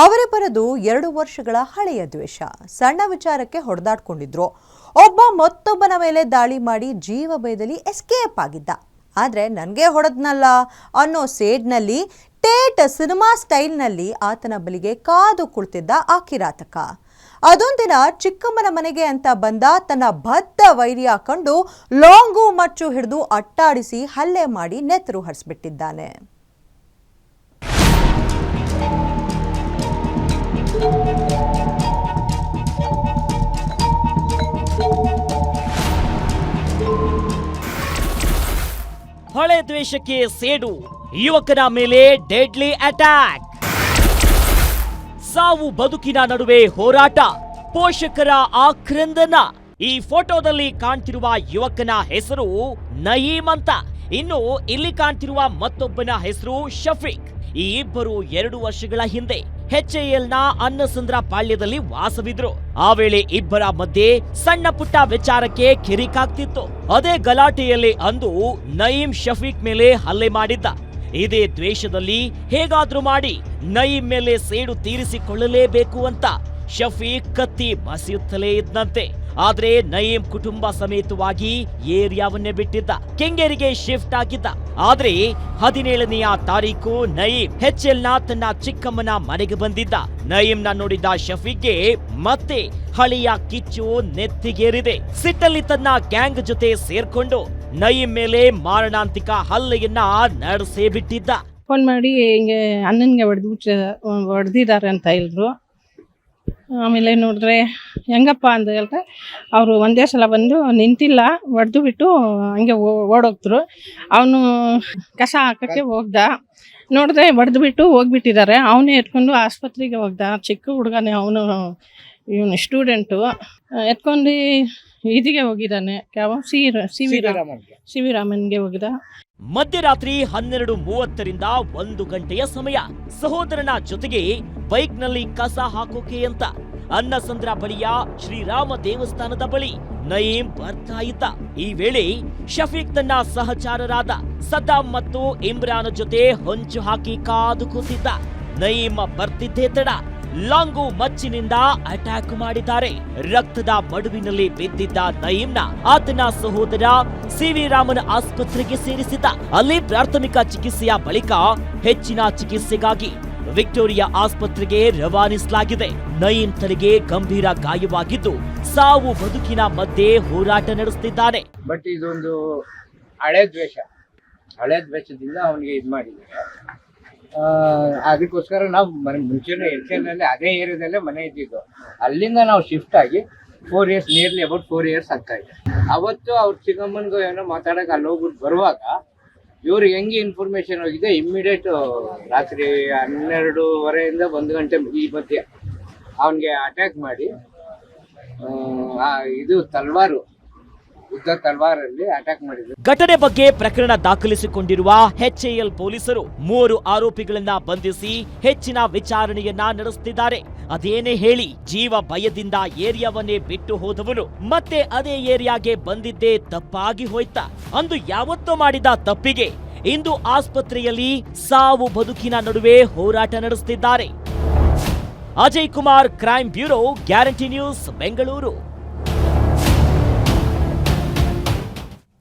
ಅವರಿಬ್ಬರದು ಎರಡು ವರ್ಷಗಳ ಹಳೆಯ ದ್ವೇಷ. ಸಣ್ಣ ವಿಚಾರಕ್ಕೆ ಹೊಡೆದಾಡ್ಕೊಂಡಿದ್ರು. ಒಬ್ಬ ಮತ್ತೊಬ್ಬನ ಮೇಲೆ ದಾಳಿ ಮಾಡಿ ಜೀವ ಭಯದಲ್ಲಿ ಎಸ್ಕೇಪ್ ಆಗಿದ್ದ. ಆದರೆ ನನಗೆ ಹೊಡೆದ್ನಲ್ಲ ಅನ್ನೋ ಸೇಡ್ನಲ್ಲಿ, ಟೇಟ್ ಸಿನಿಮಾ ಸ್ಟೈಲ್ನಲ್ಲಿ ಆತನ ಬಳಿಗೆ ಕಾದು ಕುಳಿತಿದ್ದ ಆ ಕಿರಾತಕ ಅದೊಂದಿನ ಚಿಕ್ಕಮ್ಮನ ಮನೆಗೆ ಅಂತ ಬಂದ ತನ್ನ ಬದ್ಧ ವೈರಿಯ ಕಂಡು ಲಾಂಗು ಮಚ್ಚು ಹಿಡಿದು ಅಟ್ಟಾಡಿಸಿ ಹಲ್ಲೆ ಮಾಡಿ ನೆತ್ತರು ಹರಿಸ್ಬಿಟ್ಟಿದ್ದಾನೆ. ಹಳೆ ದ್ವೇಷಕ್ಕೆ ಸೇಡು. ಯುವಕನ ಮೇಲೆ ಡೆಡ್ಲಿ ಅಟ್ಯಾಕ್ ಸಾವು ಬದುಕಿನ ನಡುವೆ ಹೋರಾಟ, ಪೋಷಕರ ಆಕ್ರಂದನ. ಈ ಫೋಟೋದಲ್ಲಿ ಕಾಣ್ತಿರುವ ಯುವಕನ ಹೆಸರು ನಯೀಮ್ ಅಂತ. ಇನ್ನು ಇಲ್ಲಿ ಕಾಣ್ತಿರುವ ಮತ್ತೊಬ್ಬನ ಹೆಸರು ಶಫೀಕ್. ಈ ಇಬ್ಬರು ಎರಡು ವರ್ಷಗಳ ಹಿಂದೆ. ನ ಅನ್ನಸುಂದ್ರ ಪಾಳ್ಯದಲ್ಲಿ ವಾಸವಿದ್ರು. ಆ ವೇಳೆ ಇಬ್ಬರ ಮಧ್ಯೆ ಸಣ್ಣ ಪುಟ್ಟ ವಿಚಾರಕ್ಕೆ ಕಿರಿಕಾಗ್ತಿತ್ತು. ಅದೇ ಗಲಾಟೆಯಲ್ಲಿ ಅಂದು ನಯೀಂ ಶಫೀಕ್ ಮೇಲೆ ಹಲ್ಲೆ ಮಾಡಿದ್ದ. ಇದೇ ದ್ವೇಷದಲ್ಲಿ ಹೇಗಾದ್ರೂ ಮಾಡಿ ನಯೀಂ ಮೇಲೆ ಸೇಡು ತೀರಿಸಿಕೊಳ್ಳಲೇಬೇಕು ಅಂತ ಶಫೀಕ್ ಕತ್ತಿ ಬಸಿಯುತ್ತಲೇ ಇದ್ದಂತೆ ಆದ್ರೆ ನಯೀಂ ಕುಟುಂಬ ಸಮೇತವಾಗಿ ಏರಿಯಾವನ್ನೇ ಬಿಟ್ಟಿದ್ದ. ಕೆಂಗೇರಿಗೆ ಶಿಫ್ಟ್ ಆಗಿದ್ದ. ಆದ್ರೆ ಹದಿನೇಳನೆಯ ತಾರೀಕು ನಯೀಂ ನ ತನ್ನ ಚಿಕ್ಕಮ್ಮನ ಮನೆಗೆ ಬಂದಿದ್ದ. ನಯೀಂನ ನೋಡಿದ ಶಫೀಕ್ಗೆ ಮತ್ತೆ ಹಳೆಯ ಕಿಚ್ಚು ನೆತ್ತಿಗೇರಿದೆ. ಸಿಟ್ಟಲ್ಲಿ ತನ್ನ ಗ್ಯಾಂಗ್ ಜೊತೆ ಸೇರ್ಕೊಂಡು ನಯೀಂ ಮೇಲೆ ಮಾರಣಾಂತಿಕ ಹಲ್ಲೆಯನ್ನ ನಡೆಸೇ ಬಿಟ್ಟಿದ್ದ. ಫೋನ್ ಮಾಡಿ ಹಿಂಗೆ ಅಣ್ಣನ್ಗೆ ಹೊಡೆದ್ಬಿಟ್ಟು ಹೊಡೆದಿದ್ದಾರೆ ಅಂತ ಹೇಳಿದ್ರು. ಆಮೇಲೆ ನೋಡಿದ್ರೆ ಹೆಂಗಪ್ಪ ಅಂತ ಹೇಳ್ತಾ ಅವರು ಒಂದೇ ಸಲ ಬಂದು ನಿಂತಿಲ್ಲ ಹೊಡೆದು ಬಿಟ್ಟು ಹಂಗೆ ಓ- ಓಡೋಗ್ತರು ಅವನು ಕಸ ಹಾಕೋಕ್ಕೆ ಹೋಗ್ದ. ನೋಡಿದ್ರೆ ಹೊಡೆದು ಬಿಟ್ಟು ಹೋಗ್ಬಿಟ್ಟಿದ್ದಾರೆ. ಅವನೇ ಎತ್ಕೊಂಡು ಆಸ್ಪತ್ರೆಗೆ ಹೋಗ್ದ. ಚಿಕ್ಕ ಹುಡುಗನೇ ಅವನು ಇವನು ಸ್ಟೂಡೆಂಟು ಎತ್ಕೊಂಡು ಇದಿಗೆ ಹೋಗಿದ್ದಾನೆ. ಯಾವ? C C V Raman C V ರಾಮನ್ಗೆ ಹೋಗಿದ ಮಧ್ಯರಾತ್ರಿ ಹನ್ನೆರಡು ಮೂವತ್ತರಿಂದ ಒಂದು ಗಂಟೆಯ ಸಮಯ. ಸಹೋದರನ ಜೊತೆಗೆ ಬೈಕ್ನಲ್ಲಿ ಕಸ ಹಾಕೋಕೆ ಅಂತ. ಅನ್ನಸಂದ್ರ ಬಳಿಯ ಶ್ರೀರಾಮ ದೇವಸ್ಥಾನದ ಬಳಿ ನಯೀಂ ಬರ್ತಾ ಇದ್ದ ಈ ವೇಳೆ ಶಫೀಕ್ ತನ್ನ ಸಹಚಾರರಾದ ಸದ್ದಾಂ ಮತ್ತು ಇಮ್ರಾನ್ ಜೊತೆ ಹೊಂಚು ಹಾಕಿ ಕಾದು ಕೂತಿದ್ದ. ನಯೀಂ ಬರ್ತಿದ್ದೇ ತಡ ಲಾಂಗು ಮಚ್ಚಿನಿಂದ ಅಟ್ಯಾಕ್ ಮಾಡಿದ್ದಾರೆ. ರಕ್ತದ ಮಡುವಿನಲ್ಲಿ ಬಿದ್ದಿದ್ದ ನಯೀಂನ ಆತನ ಸಹೋದರ ಸಿ ವಿ ರಾಮನ್ ಆಸ್ಪತ್ರೆಗೆ ಸೇರಿಸಿದ್ದ. ಅಲ್ಲಿ ಪ್ರಾಥಮಿಕ ಚಿಕಿತ್ಸೆಯ ಬಳಿಕ ಹೆಚ್ಚಿನ ಚಿಕಿತ್ಸೆಗಾಗಿ ವಿಕ್ಟೋರಿಯಾ ಆಸ್ಪತ್ರೆಗೆ ರವಾನಿಸಲಾಗಿದೆ. ನಯೀಂ ತಲೆಗೆ ಗಂಭೀರ ಗಾಯವಾಗಿದ್ದು, ಸಾವು ಬದುಕಿನ ಮಧ್ಯೆ ಹೋರಾಟ ನಡೆಸುತ್ತಿದ್ದಾನೆ ಬಟ್ ಇದೊಂದು ಹಳೆ ದ್ವೇಷ. ಹಳೆ ದ್ವೇಷದಿಂದ ಅವನಿಗೆ ಇದು ಮಾಡಿದ್ದಾರೆ ಅದಕ್ಕೋಸ್ಕರ ನಾವು ಮನೆ ಮುಂಚೆನೇ ಎಲ್ಕೆನಲ್ಲಿ ಅದೇ ಏರಿಯಾದಲ್ಲೇ ಮನೆ ಇದ್ದಿದ್ದು. ಅಲ್ಲಿಂದ ನಾವು ಶಿಫ್ಟ್ ಆಗಿ four years nearly about four years ಆಗ್ತಾ ಇದೆ. ಅವತ್ತು ಅವ್ರ ಚಿಕ್ಕಮ್ಮನಿಗೂ ಏನೋ ಮಾತಾಡಕ್ಕೆ ಅಲ್ಲಿ ಹೋಗ್ಬಿಟ್ಟು ಬರುವಾಗ ಇವ್ರಿಗೆ ಹೆಂಗೆ ಇನ್ಫಾರ್ಮೇಶನ್ ಹೋಗಿದೆ ಇಮ್ಮಿಡಿಯೇಟ್ ರಾತ್ರಿ ಹನ್ನೆರಡೂವರೆಯಿಂದ ಒಂದು ಗಂಟೆ ಈ ಮಧ್ಯೆ. ಅವನಿಗೆ ಅಟ್ಯಾಕ್ ಮಾಡಿ ಇದು ತಲ್ವಾರು. ಘಟನೆ ಬಗ್ಗೆ ಪ್ರಕರಣ ದಾಖಲಿಸಿಕೊಂಡಿರುವ ಎಚ್ಎಎಲ್ ಪೊಲೀಸರು ಮೂವರು ಆರೋಪಿಗಳನ್ನ ಬಂಧಿಸಿ ಹೆಚ್ಚಿನ ವಿಚಾರಣೆಯನ್ನ ನಡೆಸುತ್ತಿದ್ದಾರೆ ಅದೇನೇ ಹೇಳಿ, ಜೀವ ಭಯದಿಂದ ಏರಿಯಾವನ್ನೇ ಬಿಟ್ಟು ಹೋದವನು ಮತ್ತೆ ಅದೇ ಏರಿಯಾಗೆ ಬಂದಿದ್ದೇ ತಪ್ಪಾಗಿ ಹೋಯ್ತ. ಅಂದು ಯಾವತ್ತೋ ಮಾಡಿದ ತಪ್ಪಿಗೆ ಇಂದು ಆಸ್ಪತ್ರೆಯಲ್ಲಿ ಸಾವು ಬದುಕಿನ ನಡುವೆ ಹೋರಾಟ ನಡೆಸುತ್ತಿದ್ದಾರೆ Ajay Kumar crime bureau guarantee news Bengaluru